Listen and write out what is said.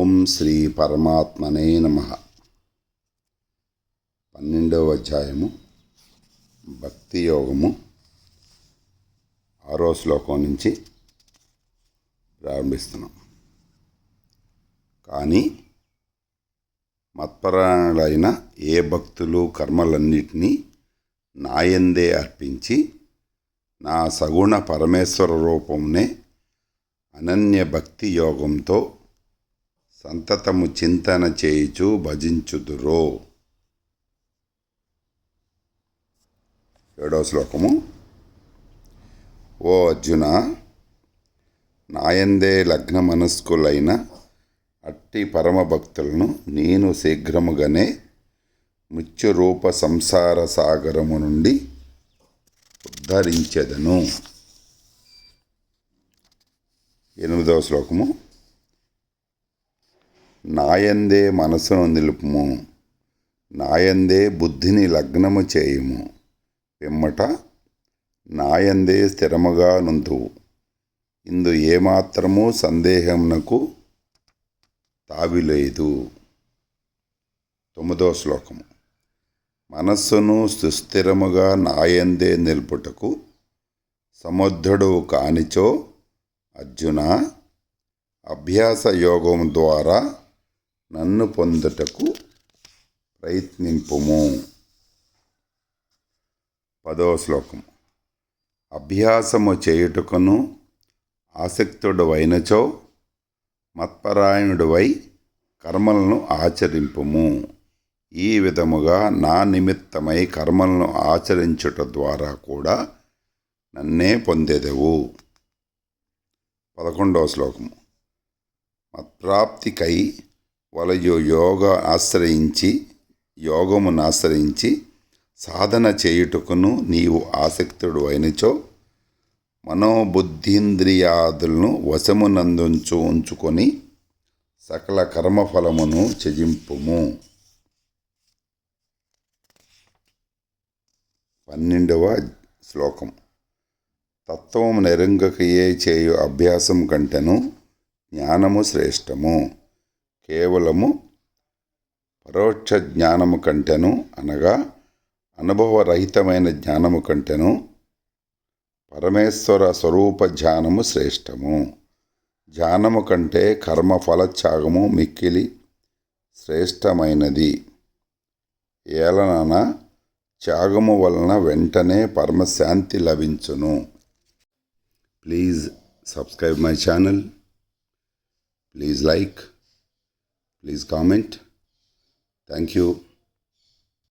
ఓం శ్రీ పరమాత్మనే నమ. పన్నెండవ అధ్యాయము భక్తి యోగము ఆరో శ్లోకం నుంచి ప్రారంభిస్తున్నాం. కానీ మత్పరాయణులైన ఏ భక్తులు కర్మలన్నిటినీ నాయందే అర్పించి నా సగుణ పరమేశ్వర రూపంనే అనన్య భక్తి యోగంతో సంతతము చింతన చేయుచు భజించుదురో. ఏడవ శ్లోకము. ఓ అర్జున నాయందే లగ్న మనస్కులైన అట్టి పరమ భక్తులను నేను శీఘ్రముగానే మృత్యురూప సంసార సాగరము నుండి ఉద్ధరించెదను. ఎనిమిదవ శ్లోకము. నాయందే మనసును నిలుపుము నాయందే బుద్ధిని లగ్నము చేయుము. పిమ్మట నాయందే స్థిరముగా నుంతువు ఇందు ఏమాత్రము సందేహమునకు తావిలేదు. తొమ్మిదో శ్లోకము. మనస్సును సుస్థిరముగా నాయందే నిలుపుటకు సముద్ధుడు కానిచో అర్జున అభ్యాస యోగం ద్వారా నన్ను పొందుటకు ప్రయత్నింపుము. పదవ శ్లోకం అభ్యాసము చేయుటకును ఆసక్తుడు అయినచో మత్పరాయణుడివై కర్మలను ఆచరింపుము. ఈ విధముగా నా నిమిత్తమై కర్మలను ఆచరించుట ద్వారా కూడా నన్నే పొందేదవు. పదకొండవ శ్లోకము. మత్ప్రాప్తికై వలయు యోగ ఆశ్రయించి యోగమును ఆశ్రయించి సాధన చేయుటకును నీవు ఆసక్తుడు అయినచో మనోబుద్ధీంద్రియాదులను వశమునందుంచు ఉంచుకొని సకల కర్మఫలమును చెజింపుము పన్నెండవ శ్లోకం. తత్వం నిరంగకయే చేయు అభ్యాసం కంటెను జ్ఞానము శ్రేష్టము. కేవలము పరోక్ష జ్ఞానము కంటెను అనగా అనుభవరహితమైన జ్ఞానము కంటెను పరమేశ్వర స్వరూప ధ్యానము శ్రేష్టము. ధ్యానము కంటే కర్మ ఫలత్యాగము మిక్కిలి శ్రేష్టమైనది. ఏలనన త్యాగము వలన వెంటనే పరమశాంతి లభించును. Please subscribe my channel. Please like. Please comment. Thank you.